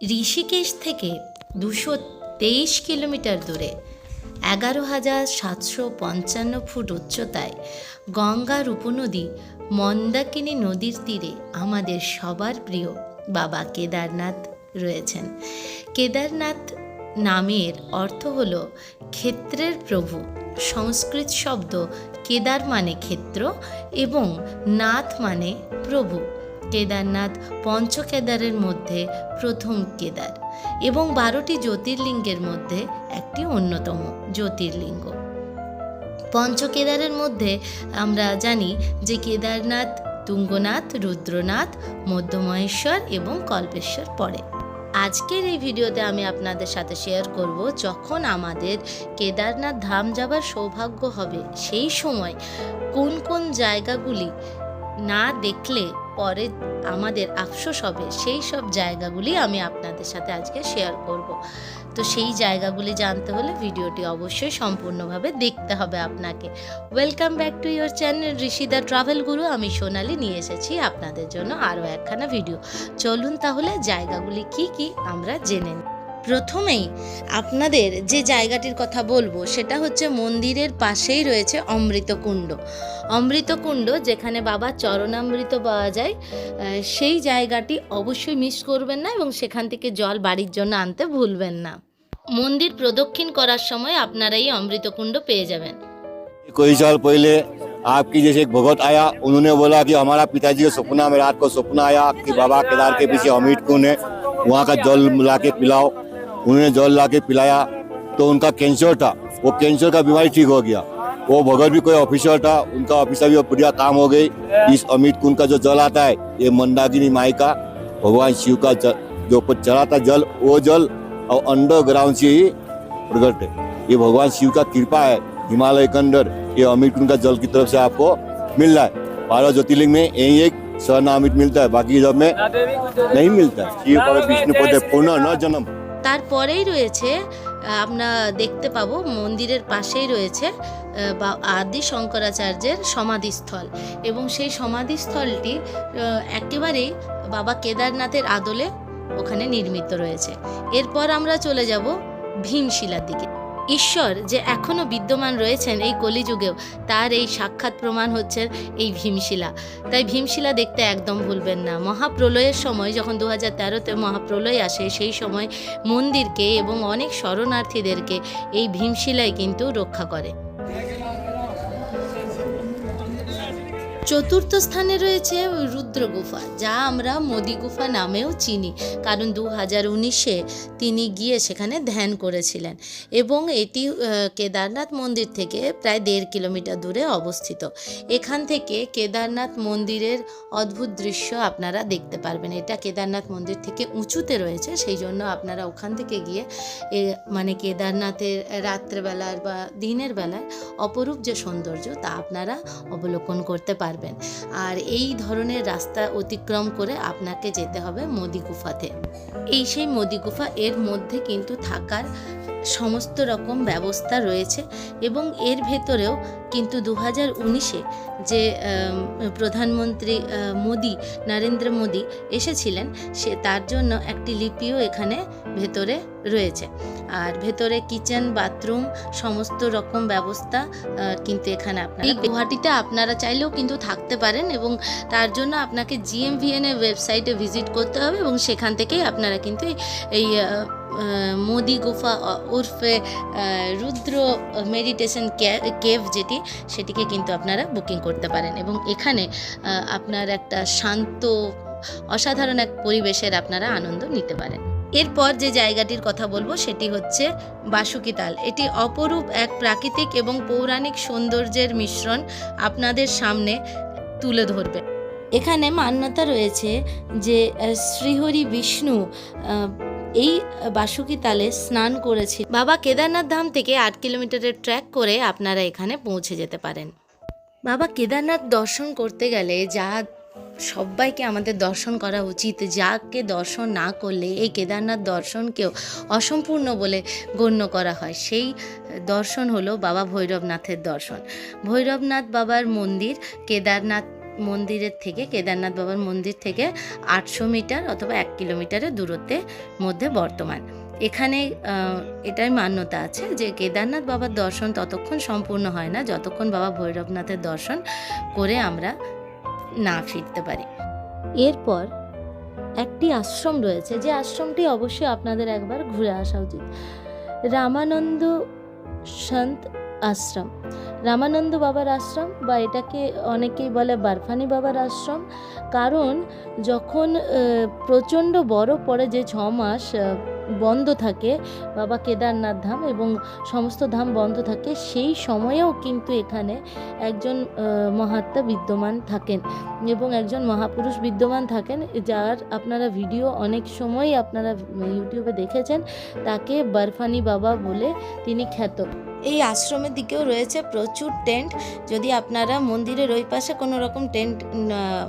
ঋষিকেশ থেকে দুশো তেইশ কিলোমিটার দূরে, এগারো হাজার সাতশো পঞ্চান্ন ফুট উচ্চতায় গঙ্গার উপনদী মন্দাকিনী নদীর তীরে আমাদের সবার প্রিয় বাবা কেদারনাথ রয়েছেন। কেদারনাথ নামের অর্থ হল ক্ষেত্রের প্রভু। সংস্কৃত শব্দ কেদার মানে ক্ষেত্র এবং নাথ মানে প্রভু। কেদারনাথ পঞ্চকেদারের মধ্যে প্রথম কেদার এবং বারোটি জ্যোতির্লিঙ্গের মধ্যে একটি অন্যতম জ্যোতির্লিঙ্গ। পঞ্চকেদারের মধ্যে আমরা জানি যে কেদারনাথ, তুঙ্গনাথ, রুদ্রনাথ, মধ্যমহেশ্বর এবং কল্পেশ্বর পড়ে। আজকের এই ভিডিওতে আমি আপনাদের সাথে শেয়ার করব যখন আমাদের কেদারনাথ ধাম যাবার সৌভাগ্য হবে সেই সময় কোন কোন জায়গাগুলি না দেখলে পরে আমাদের আফসোস হবে, সেই সব জায়গাগুলি আমি আপনাদের সাথে আজকে শেয়ার করব। তো সেই জায়গাগুলি জানতে হলে ভিডিওটি অবশ্যই সম্পূর্ণভাবে দেখতে হবে আপনাকে। Welcome back to your channel Rishida travel Guru আমি সোনালি, নিয়ে এসেছি আপনাদের জন্য আরও একখানা ভিডিও চলুন তাহলে জায়গাগুলি কি কি আমরা জেনে নিই। প্রথমেই আপনাদের যে জায়গাটির কথা বলবো সেটা হচ্ছে মন্দিরের পাশেই রয়েছে অমৃতকুণ্ড অমৃতকুণ্ড যেখানে বাবা চরণামৃত পাওয়া যায় আহ, সেই জায়গাটি অবশ্যই মিস করবেন না এবং সেখান থেকে জল বাড়ির জন্য আনতে ভুলবেন না মন্দির প্রদক্ষিণ করার সময় আপনারা এই অমৃতকুণ্ড পেয়ে যাবেন कोई साल पहले आपकी जैसे एक भगत आया उन्होंने बोला कि हमारा पिताजी का सपना में रात को सपना आया कि बाबा केदार के पीछे अमिट कुंड है वहाँ का जल ला के पिलाओ उन्होंने जल ला के पिलाया तो उनका कैंसर था। वो कैंसर का बीमारी ठीक हो गया। वो भगत भी कोई ऑफिसर था उनका ऑफिसर भी बढ़िया काम हो गई। इस अमित कुंड का जो जल आता है ये मंदाकिनी माई का भगवान शिव का ज- जो ऊपर चढ़ा था जल वो जल और अंडरग्राउंड से ही प्रकट है। ये भगवान शिव का कृपा है हिमालय के अंदर ये अमित कुंड का जल की तरफ़ से आपको मिल रहा है। बारह ज्योतिर्लिंग में यही एक स्वर्ण अमित मिलता है बाकी जब में नहीं मिलता। है शिव पर विष्णु पद पुनः न जन्म। তারপরেই রয়েছে আমরা দেখতে পাব মন্দিরের পাশেই রয়েছে বা আদি শঙ্করাচার্যের সমাধিস্থল। এবং সেই সমাধিস্থলটি একেবারেই বাবা কেদারনাথের আদলে ওখানে নির্মিত রয়েছে। এরপর আমরা চলে যাব ভীমশিলার দিকে। ঈশ্বর যে এখনও বিদ্যমান রয়েছেন এই কলিযুগেও, তার এই সাক্ষাৎ প্রমাণ হচ্ছে এই ভীমশিলা। তাই ভীমশিলা দেখতে একদম ভুলবেন না। মহাপ্রলয়ের সময় যখন দু হাজার তেরোতে মহাপ্রলয় আসে, সেই সময় মন্দিরকে এবং অনেক শরণার্থীদেরকে এই ভীমশিলাই কিন্তু রক্ষা করে। চতুর্থ স্থানে রয়েছে রুদ্র গুফা, যা আমরা মোদি গুফা নামেও চিনি, কারণ দু হাজার উনিশে তিনি গিয়ে সেখানে ধ্যান করেছিলেন এবং এটি কেদারনাথ মন্দির থেকে প্রায় দেড় কিলোমিটার দূরে অবস্থিত। এখান থেকে কেদারনাথ মন্দিরের অদ্ভুত দৃশ্য আপনারা দেখতে পারবেন। এটা কেদারনাথ মন্দির থেকে উঁচুতে রয়েছে, সেই জন্য আপনারা ওখান থেকে গিয়ে মানে কেদারনাথের রাত্রেবেলার বা দিনের বেলার অপরূপ যে সৌন্দর্য, তা আপনারা অবলোকন করতে পারবেন। আর এই ধরনের রাস্তা অতিক্রম করে আপনাকে যেতে হবে মোদি গুফাতে। এই সেই মোদি গুফা এর মধ্যে কিন্তু থাকার সমস্ত রকম ব্যবস্থা রয়েছে এবং এর ভেতরেও কিন্তু দু হাজার উনিশে যে প্রধানমন্ত্রী মোদি নরেন্দ্র মোদি এসেছিলেন সে তার জন্য একটি লিপিও এখানে ভেতরে রয়েছে। আর ভেতরে কিচেন বাথরুম সমস্ত রকম ব্যবস্থা কিন্তু এখানে আপনারা গুয়াহাটিতে আপনারা চাইলেও কিন্তু থাকতে পারেন এবং তার জন্য আপনাকে জিএমভিএন এর ওয়েবসাইটে ভিজিট করতে হবে এবং সেখান থেকেই আপনারা কিন্তু এই- মোদি গুফা উর্ফে রুদ্র মেডিটেশন কেভ যেটি, সেটিকে কিন্তু আপনারা বুকিং করতে পারেন। এবং এখানে আপনার একটা শান্ত, অসাধারণ এক পরিবেশের আপনারা আনন্দ নিতে পারেন। এরপর যে জায়গাটির কথা বলব, সেটি হচ্ছে বাসুকিতাল এটি অপরূপ এক প্রাকৃতিক এবং পৌরাণিক সৌন্দর্যের মিশ্রণ আপনাদের সামনে তুলে ধরবে। এখানে মান্যতা রয়েছে যে শ্রীহরি বিষ্ণু এই বাসুকি তালে স্নান করেছি। বাবা কেদারনাথ ধাম থেকে আট কিলোমিটারের ট্র্যাক করে আপনারা এখানে পৌঁছে যেতে পারেন। বাবা কেদারনাথ দর্শন করতে গেলে যা সবাইকে আমাদের দর্শন করা উচিত, যাকে দর্শন না করলে এই কেদারনাথ দর্শনকেও অসম্পূর্ণ বলে গণ্য করা হয়। সেই দর্শন হলো বাবা ভৈরবনাথের দর্শন। ভৈরবনাথ বাবার মন্দির, কেদারনাথ মন্দিরের থেকে, কেদারনাথ বাবার মন্দির থেকে আটশো মিটার অথবা এক কিলোমিটারের দূরত্বের মধ্যে বর্তমান। এখানে এটাই মান্যতা আছে যে কেদারনাথ বাবার দর্শন ততক্ষণ সম্পূর্ণ হয় না, যতক্ষণ বাবা ভৈরবনাথের দর্শন করে আমরা না ফিরতে পারি। এরপর একটি আশ্রম রয়েছে, যে আশ্রমটি অবশ্যই আপনাদের একবার ঘুরে আসা উচিত। রামানন্দ সন্ত আশ্রম। রামানন্দ বাবার আশ্রম বা এটাকে অনেকেই বলে বারফানি বাবার আশ্রম। কারণ যখন প্রচণ্ড বরফ পড়ে যে ছ মাস বন্ধ থাকে বাবা কেদারনাথ ধাম এবং সমস্ত ধাম বন্ধ থাকে, সেই সময়েও কিন্তু এখানে একজন মহাত্মা বিদ্যমান থাকেন এবং একজন মহাপুরুষ বিদ্যমান থাকেন, যার আপনারা ভিডিও অনেক সময় আপনারা ইউটিউবে দেখেছেন, তাকে বরফানি বাবা বলে তিনি খ্যাত। এই আশ্রমের দিকেও রয়েছে প্রচুর টেন্ট। যদি আপনারা মন্দিরের ওই পাশে কোনো রকম টেন্ট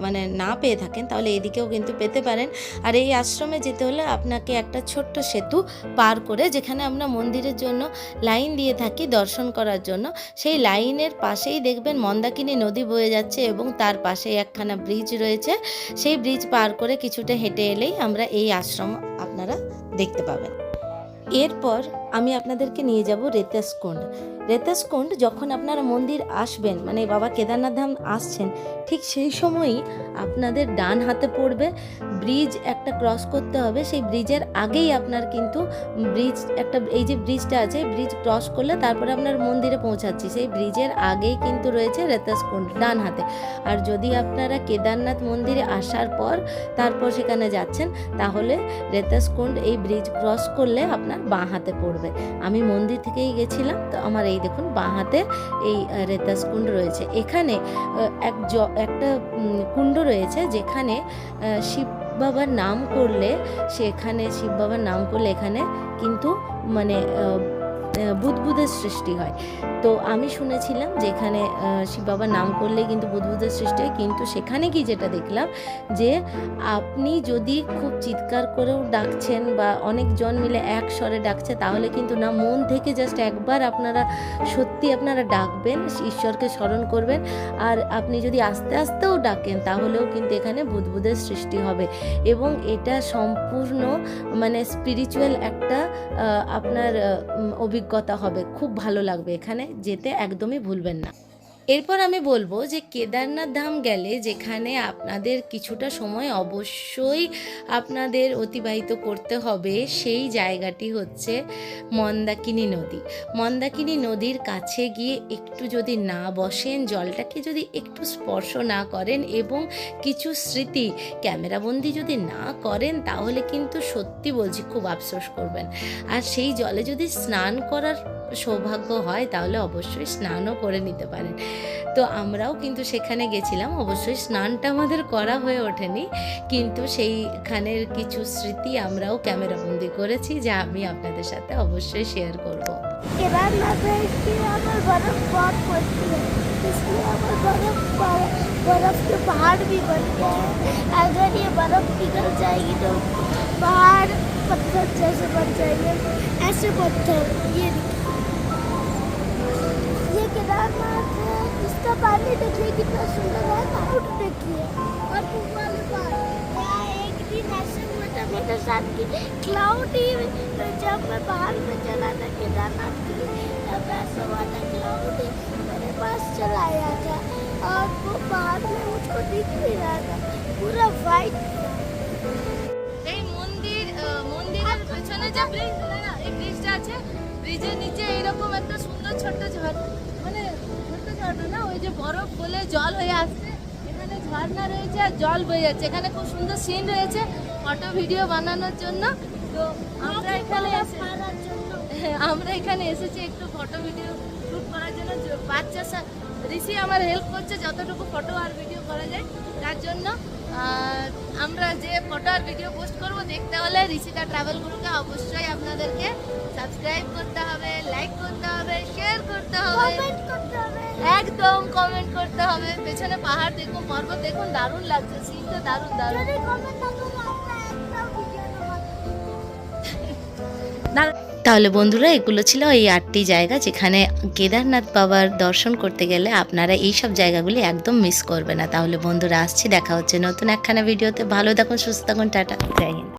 মানে না পেয়ে থাকেন, তাহলে এদিকেও কিন্তু পেতে পারেন। আর এই আশ্রমে যেতে হলে আপনাকে একটা ছোট্ট সেতু পার করে, যেখানে আমরা মন্দিরের জন্য লাইন দিয়ে থাকি দর্শন করার জন্য। সেই লাইনের পাশেই দেখবেন মন্দাকিনী নদী বয়ে যাচ্ছে এবং তার পাশেই একখানা ব্রিজ রয়েছে। সেই ব্রিজ পার করে কিছুটা হেঁটে এলেই আমরা এই আশ্রম আপনারা দেখতে পাবেন। এরপর আমি আপনাদেরকে নিয়ে যাব রেতাসকুণ্ড রেতাসকুণ্ড যখন আপনারা মন্দির আসবেন মানে বাবা কেদারনাথ ধাম আসছেন, ঠিক সেই সময়ই আপনাদের ডান হাতে পড়বে ব্রিজ একটা ক্রস করতে হবে। সেই ব্রিজের আগেই আপনার কিন্তু ব্রিজ একটা, এই যে ব্রিজটা আছে, ব্রিজ ক্রস করলে তারপরে আপনার মন্দিরে পৌঁছাচ্ছি। সেই ব্রিজের আগেই কিন্তু রয়েছে রেতাসকুণ্ড ডান হাতে। আর যদি আপনারা কেদারনাথ মন্দিরে আসার পর তারপর সেখানে যাচ্ছেন, তাহলে রেতাসকুণ্ড এই ব্রিজ ক্রস করলে আপনার বাঁ হাতে পড়বে। আমি মন্দির থেকেই গেছিলাম তো আমার এই দেখুন বাঁ হাতে এই রেতাস কুণ্ড রয়েছে। এখানে এক জ একটা কুণ্ড রয়েছে যেখানে শিব বাবার নাম করলে সেখানে শিব বাবার নাম করলে এখানে কিন্তু মানে আহ, বুদবুদের সৃষ্টি হয়। তো আমি শুনেছিলাম যে এখানে শিব বাবার নাম করলে কিন্তু বুদবুদের সৃষ্টি হয়। কিন্তু সেখানে কি যেটা দেখলাম যে আপনি যদি খুব চিৎকার করেও ডাকছেন বা অনেকজন মিলে এক স্বরে ডাকছে, তাহলে কিন্তু না, মন থেকে জাস্ট একবার আপনারা সত্যি আপনারা ডাকবেন, ঈশ্বরকে স্মরণ করবেন। আর আপনি যদি আস্তে আস্তেও ডাকেন, তাহলেও কিন্তু এখানে বুদবুদের সৃষ্টি হবে। এবং এটা সম্পূর্ণ মানে স্পিরিচুয়াল একটা আপনার অভিজ্ঞতা হবে। খুব ভালো লাগবে এখানে, যেতে একদমই ভুলবেন না। এরপর আমি বলব যে কেদারনাথ ধাম গেলে যেখানে আপনাদের কিছুটা সময় অবশ্যই আপনাদের অতিবাহিত করতে হবে, সেই জায়গাটি হচ্ছে মন্দাকিনী নদী। মন্দাকিনী নদীর কাছে গিয়ে একটু যদি না বসেন, জলটাকে যদি একটু স্পর্শ না করেন এবং কিছু স্মৃতি ক্যামেরাবন্দি যদি না করেন, তাহলে কিন্তু সত্যি বলছি খুব আফসোস করবেন। আর সেই জলে যদি স্নান করার সৌভাগ্য হয় তাহলে অবশ্যই স্নানও করে নিতে পারেন তো আমরাও কিন্তু সেখানে গেছিলাম অবশ্যই স্নানটা আমাদের করা হয়ে ওঠেনি কিন্তু সেইখানের কিছু স্মৃতি আমরাও ক্যামেরাবন্দি করেছি যা আমি আপনাদের সাথে অবশ্যই শেয়ার করব केदारनाथ है इसलिए यहाँ पर बर्फ बहुत पड़ती है इसलिए यहाँ पर बर्फ पर- बर्फ के पहाड़ भी बनते हैं अगर ये बर्फ पिघल जाएगी तो पहाड़ पत्थर जैसे बन जाएंगे ऐसे पत्थर ये देखिए। ये केदारनाथ है इसका पानी देखिए कितना सुंदर है क्लाउड देखिए और ऊपर पर यहाँ एक दिन ऐसे हुआ था मेरे साथ कि क्लाउड ही जब मैं पहाड़ पे चला था केदारनाथ के लिए तब ऐसा हुआ था क्लाउड ही मेरे पास चला आया था और वो पहाड़ में मुझको दिख भी रहा था पूरा वाइट এই মন্দির মন্দিরের পেছনে যে ব্রিজ এই ব্রিজটা আছে ব্রিজের নিচে এইরকম একটা সুন্দর ছোট্ট ঝর্ণা মানে ছোট্ট ঝর্ণা না ওই যে বরফ গলে জল হয়ে আসছে এখানে ঝর্ণা রয়েছে আর জল বয়ে যাচ্ছে। এখানে খুব সুন্দর সিন রয়েছে ফটো ভিডিও বানানোর জন্য। তো আমরা এখানে আমরা এখানে এসেছি একটু ফটো ভিডিও শ্যুট করার জন্য। বাচ্চা ঋষি আমার হেল্প করছে যতটুকু ফটো আর ভিডিও করা যায় তার জন্য। আমরা যে ফটো আর ভিডিও পোস্ট করব দেখতে হলে ঋষিকা ট্রাভেল গুরুকে অবশ্যই আপনাদেরকে সাবস্ক্রাইব করতে হবে লাইক করতে হবে শেয়ার করতে হবে। কমেন্ট করতে হবে। একদম কমেন্ট করতে হবে। পেছনে পাহাড় দেখুন পর্বত দেখুন দারুণ লাগছে সিন তো দারুণ দারুণ। যদি তাহলে বন্ধুরা, এগুলো ছিল এই আটটি জায়গা যেখানে কেদারনাথ বাবার দর্শন করতে গেলে আপনারা এই সব জায়গাগুলি একদম মিস করবে না। তাহলে বন্ধুরা, আসছি, দেখা হচ্ছে নতুন একখানা ভিডিওতে ভালো থাকুন, সুস্থ থাকুন, টাটা। জয় হিন্দ।